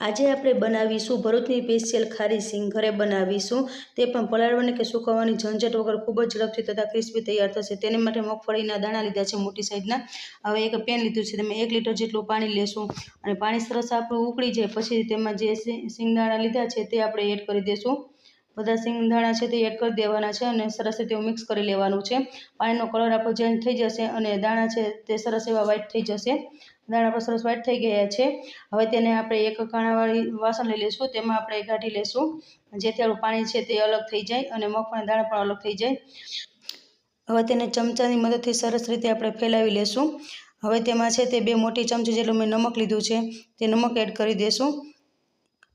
આજે આપણે બનાવીશું ભરૂચની સ્પેશિયલ ખારી સિંગ ઘરે બનાવીશું. તે પણ પલાળવાની કે સુકવવાની ઝંઝટ વગર ખૂબ જ ઝડપથી તથા ક્રિસ્પી તૈયાર થશે. તેને માટે મગફળીના દાણા લીધા છે મોટી સાઈઝના. હવે એક પેન લીધું છે. તમે એક લીટર જેટલું પાણી લેશું અને પાણી સરસ આપણું ઉકળી જાય. પછી તેમાં જે સિંગ- સિંગદાણા લીધા છે તે આપણે એડ કરી દઈશું બધા સિંગદાણા છે તે એડ કરી દેવાના છે અને સરસ રીતે મિક્સ કરી લેવાનું છે. પાણીનો કલર આપણો ચેન્જ થઈ જશે અને દાણા છે તે સરસ એવા વ્હાઇટ થઈ જશે. દાણા પણ સરસ વ્હાઇટ થઈ ગયા છે. હવે તેને આપણે એક કાણાવાળી વાસણ લઈ લઈશું. તેમાં આપણે કાઢી લઈશું. જેથી આપણું પાણી છે તે અલગ થઈ જાય અને મગફળીના દાણા પણ અલગ થઈ જાય. હવે તેને ચમચાની મદદથી સરસ રીતે આપણે ફેલાવી લેશું હવે તેમાં છે તે બે મોટી ચમચી જેટલું મેં નમક લીધું છે. તે નમક એડ કરી દેશું.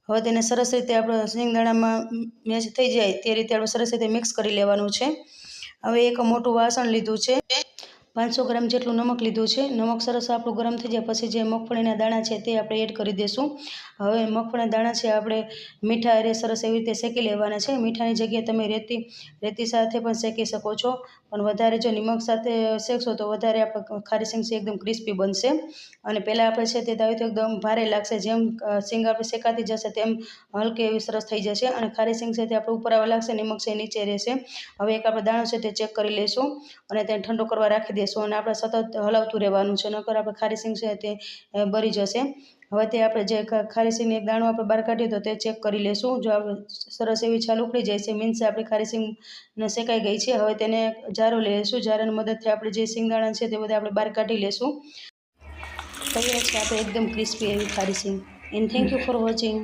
હવે તેને સરસ રીતે આપણે શિંગદાણામાં મેચ થઈ જાય તે રીતે આપણે સરસ રીતે મિક્સ કરી લેવાનું છે. હવે એક મોટું વાસણ લીધું છે. પાંચસો ગ્રામ જેટલું નમક લીધું છે. નમક સરસ આપણું ગરમ થઈ જાય પછી જે મગફળીના દાણા છે તે આપણે એડ કરી દઈશું હવે મગફળીના દાણા છે આપણે મીઠા અરે સરસ એવી રીતે શેકી લેવાના છે. મીઠાની જગ્યાએ તમે રેતી રેતી સાથે પણ શેકી શકો છો. પણ વધારે જો નિમક સાથે શેકશો તો વધારે આપણે ખારી સિંગ એકદમ ક્રિસ્પી બનશે. અને પહેલાં આપણે છે તે તાવી તો એકદમ ભારે લાગશે. જેમ સિંગ આપણે શેકાતી જશે તેમ હલકી એવી સરસ થઈ જશે અને ખારી સિંગ છે તે આપણે ઉપર આવવા લાગશે, નિમક છે નીચે રહેશે. હવે એક આપણે દાણો છે તે ચેક કરી લઈશું અને તેને ઠંડો કરવા રાખી દઈશું અને આપણે સતત હલાવતું રહેવાનું છે. નકર આપણે ખારી સિંગ છે તે બરી જશે. હવે તે આપણે જે ખારી સિંગની એક દાણો આપણે બહાર કાઢીએ તો તે ચેક કરી લેશું. જો આપણે સરસ એવી છાલ ઉકળી જાય છે મીન્સ આપણી ખારી સિંગ શેકાઈ ગઈ છે, હવે તેને જારો લઈ લઈશું જારાની મદદથી આપણે જે સિંગદાણા છે તે બધા આપણે બહાર કાઢી લેશું. તૈયાર છે આપણે એકદમ ક્રિસ્પી એવી ખારી સિંગ. And thank you for watching